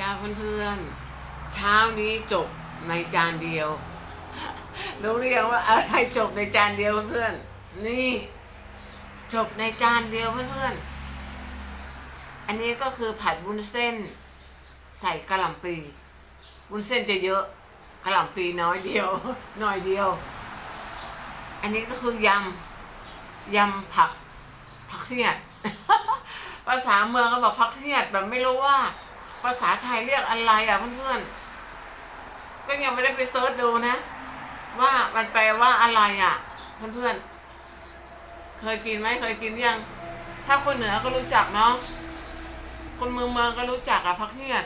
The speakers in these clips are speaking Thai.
จ้าเพื่อนๆ เช้านี้จบในจานเดียวรู้หรือยังว่าอะไรจบในจานเดียวเพื่อนๆ นี่ จบในจานเดียวเพื่อนๆ อันนี้ก็คือผัดวุ้นเส้น ใส่กะหล่ำปลีวุ้นเส้นจะเยอะกะหล่ำปลีน้อยเดียวหน่อยเดียว อันนี้ก็คือยำยำผักผักเหียดภาษาเมืองก็บอกผักเหียดแบบไม่รู้ว่า ภาษาไทยเรียกอะไรอะเพื่อนๆก็ยังไม่ได้ไปเซิร์ชดูนะ ว่ามันแปลว่าอะไรอะ เพื่อนๆ เคยกินไหมเคยกินยัง ถ้าคนเหนือก็รู้จักเนาะคนเมืองเมืองก็รู้จักอะพักเนียด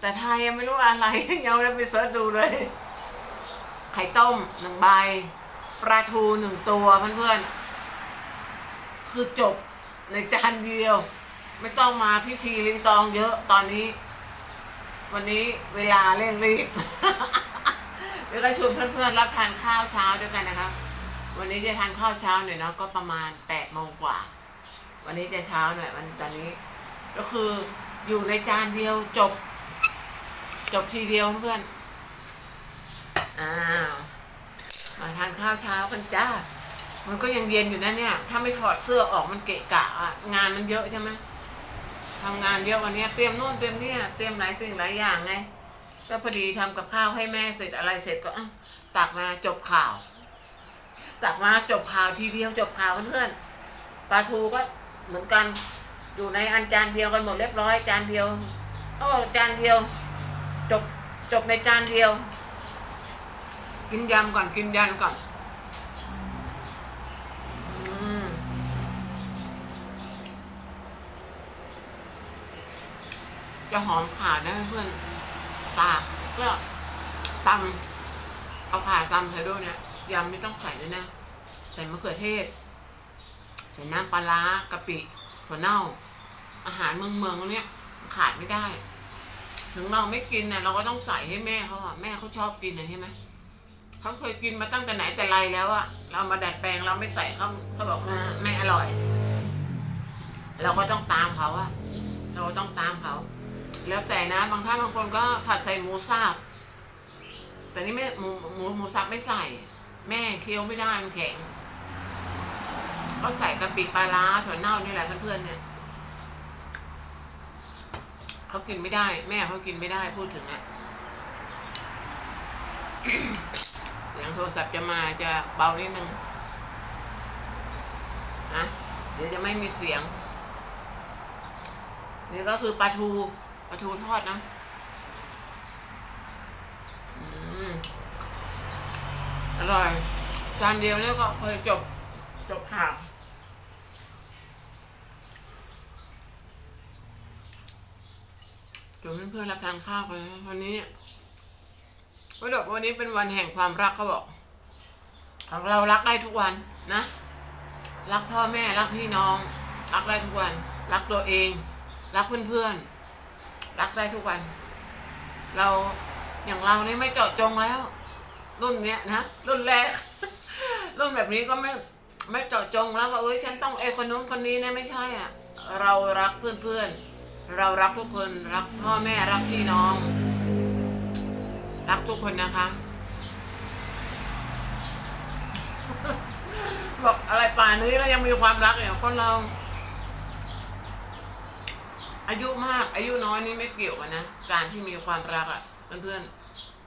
แต่ไทยยังไม่รู้อะไรยังไม่ได้ไปเสิร์ชดูเลย ไข่ต้มหนึ่งใบปลาทูหนึ่งตัวเพื่อนๆคือจบในจานเดียว ไม่ต้องมาพิธีรีตองเยอะตอนนี้ วันนี้เวลาเร่งรีบเดี๋ยวก็ชวนเพื่อนๆรับทานข้าวเช้าด้วยกันนะครับ วันนี้จะทานข้าวเช้าหน่อยเนาะก็ประมาณแปดโมงกว่า วันนี้จะเช้าหน่อยวันตอนนี้ ก็คืออยู่ในจานเดียวจบ จบทีเดียวเพื่อนอ้าวมาทานข้าวเช้ากันจ้ามันก็ยังเย็นอยู่นะเนี่ย ถ้าไม่ถอดเสื้อออกมันเกะกะอะงานมันเยอะใช่ไหม ทำงานเยอะวันเนี้ยเตรียมนู่นเตรียมนี่เตรียมหลายสิ่งหลายอย่างไงก็พอดีทำกับข้าวให้แม่เสร็จอะไรเสร็จก็อะตักมาจบข่าว ตักมาจบข่าวทีเดียวจบข่าวเพื่อนๆปลาทูก็เหมือนกัน อยู่ในอันจานเดียวกันหมดเรียบร้อยจานเดียวโอ้จานเดียว จบจบในจานเดียว กินยำก่อนกินยำก่อนอืม จะหอมขาดนะเพื่อนตากก็ตำเอาขาตำใส่ด้วยเนี่ยยำไม่ต้องใส่ด้วยนะ ใส่มะเขือเทศ ใส่น้ำปลาร้ากะปิถั่วเน่า อาหารเมืองเมืองเนี้ยขาดไม่ได้ ถึงเราไม่กินนะเราก็ต้องใส่ให้แม่เขาอะแม่เขาชอบกินนะใช่ไหมเขาเคยกินมาตั้งแต่ไหนแต่ไรแล้วอะเรามาดัดแปลงเราไม่ใส่เขาเขาบอกมาไม่อร่อย เราก็ต้องตามเขาอะเราก็ต้องตามเขา แล้วแต่นะ บางท่านบางคนก็ผัดใส่หมูสับแต่นี่ไม่หมูหมูหมูสับไม่ใส่ แม่เคี้ยวไม่ได้มันแข็งเขาใส่กะปิปลาร้าถั่วเน่านี่แหละเพื่อนๆเนี่ยเขากินไม่ได้ แม่เขากินไม่ได้พูดถึงอะเสียงโทรศัพท์จะมาจะเบานิดนึงนะเดี๋ยวจะไม่มีเสียง นี่ก็คือปลาทู ปลาทูทอดนะอร่อยจานเดียวเนี่ยก็เคยจบ จบข่าวจนเพื่อนๆรับทานข้าวกันวันนี้วันดวันนี้เป็นวันแห่งความรักเขาบอกเรารักได้ทุกวันนะ รักพ่อแม่รักพี่น้อง รักได้ทุกวัน รักตัวเอง รักเพื่อนๆ รักได้ทุกวัน เราอย่างเรานี่ไม่เจาะจงแล้ว รุ่นเนี้ยนะรุ่นแรก รุ่นแบบนี้ก็ไม่ไม่เจาะจงแล้วว่าเอ้ยฉันต้องไอ้คนนู้นคนนี้เนะไม่ใช่อะ เรารักเพื่อนๆ เรารักทุกคนรักพ่อแม่รักพี่น้อง รักทุกคนนะคะบอกอะไรป่านนี้แล้วยังมีความรักอย่างคนเรา อายุมากอายุน้อยนี่ไม่เกี่ยวกันนะ การที่มีความรักอะเพื่อน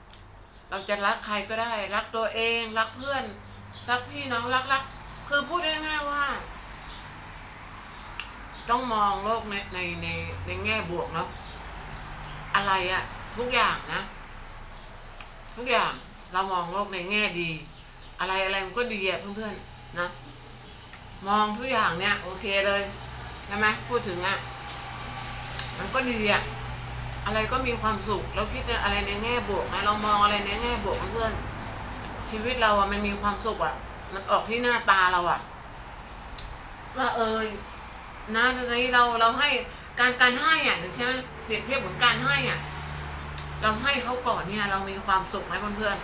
ๆเราจะรักใครก็ได้ รักตัวเองรักเพื่อน รักพี่น้องรักรักคือพูดง่ายๆว่า ต้องมองโลกในในในในแง่บวกเนาะอะไรอะทุกอย่างนะ ทุกอย่างเรามองโลกในแง่ดี อะไรอะไรมันก็ดีอะเพื่อนๆนะ มองทุกอย่างเนี่ย โอเคเลยใช่ไหมพูดถึงอะ มันก็ดีอะอะไรก็มีความสุข เราคิดอะไรในแง่บวกนะเรามองอะไรในแง่บวกเพื่อนชีวิตเราอะมันมีความสุขอะมันออกที่หน้าตาเราอะว่าเออนะตอนนี้เราเราให้การการให้อะใช่ไหมเปรียบเทียบเหมือนการให้อะ เราให้เขาก่อนเนี่ย เรามีความสุขไหมเพื่อน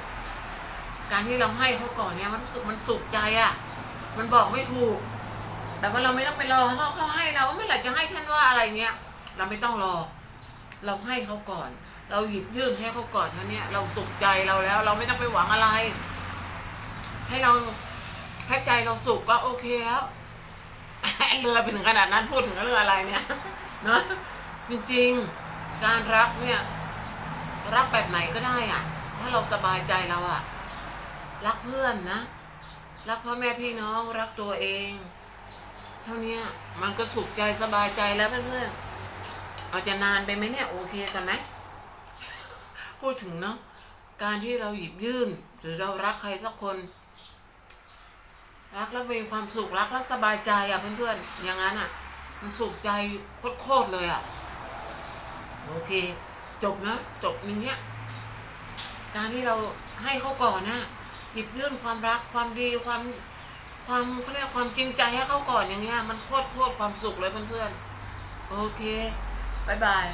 ๆการที่เราให้เขาก่อนเนี่ย มันรู้สึกมันสุขใจอะ่ะ มันบอกไม่ถูก แต่ว่าเราไม่ต้องไปรอเขาเขาให้เราว่าเมื่อไหร่จะให้ฉันว่าอะไรเงี้ย เราไม่ต้องรอ เราให้เขาก่อน เราหยิบยื่นให้เขาก่อนเท่านี้เราสุขใจเราแล้ว เราไม่ต้องไปหวังอะไร ให้เราให้ใจเราสุขก็โอเคแล้วเลยไปถึงขนาดนั้นพูดถึงเรื่องอะไรเนี่ยเนอะจริงๆ การรักเนี่ย รักแบบไหนก็ได้อะถ้าเราสบายใจเราอะรักเพื่อนนะ รักพ่อแม่พี่น้องรักตัวเอง เท่านี้มันก็สุขใจสบายใจแล้วเพื่อนๆ เอาจะนานไปไหมเนี่ยโอเคกันไหมพูดถึงเนาะการที่เราหยิบยื่น หรือเรารักใครสักคน รักแล้วมีความสุขรักแล้วสบายใจอะเพื่อนๆอย่างนั้นอะ มันสุขใจโคตรๆเลยอะโอเค จบนะจบนึงเนี้ยการที่เราให้เขาก่อนนะหยิบยื่นความรักความดีความความเขาเรียกความจริงใจให้เขาก่อนอย่างเงี้ยมันโคตรโคตรความสุขเลยเพื่อนๆโอเค บายบาย